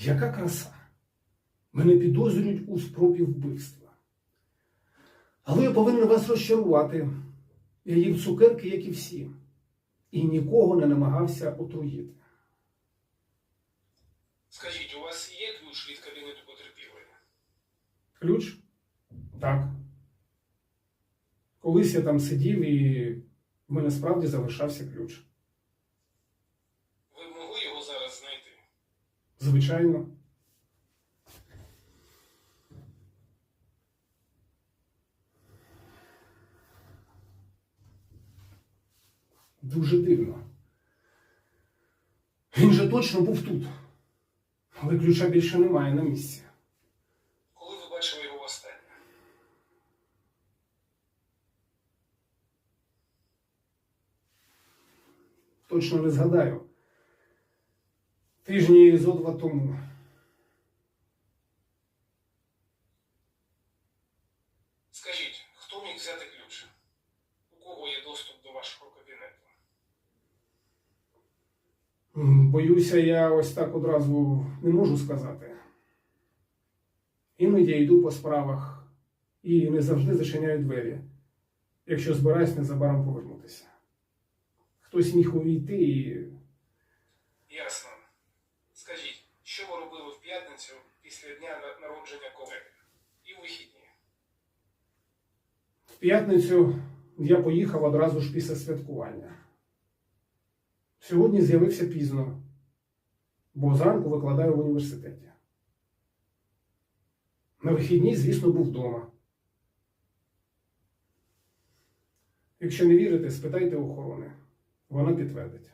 Яка краса! Мене підозрюють у спробі вбивства. Але я повинен вас розчарувати. Я їв цукерки, як і всі, і нікого не намагався отруїти. Скажіть, у вас є ключ від кабінету потерпілої? Ключ? Так. Колись я там сидів і в мене справді залишався ключ. Ви б могли його зараз знайти? Звичайно. Дуже дивно. Він же точно був тут. Але ключа більше немає на місці. Коли ви бачили його востаннє? Точно не згадаю. Тижні зо два тому. Скажіть, хто міг взяти ключ? У кого є доступ до вашого кабінету? Боюся, я ось так одразу не можу сказати. Іноді я йду по справах і не завжди зачиняю двері, якщо збираюсь незабаром повернутися. Хтось міг увійти і Ясно. Робили в п'ятницю після дня народження колеги? І в вихідні? в п'ятницю я поїхав одразу ж після святкування. Сьогодні з'явився пізно, бо зранку викладаю в університеті. На вихідні, звісно, був вдома. Якщо не вірите, спитайте охорони. Вона підтвердить.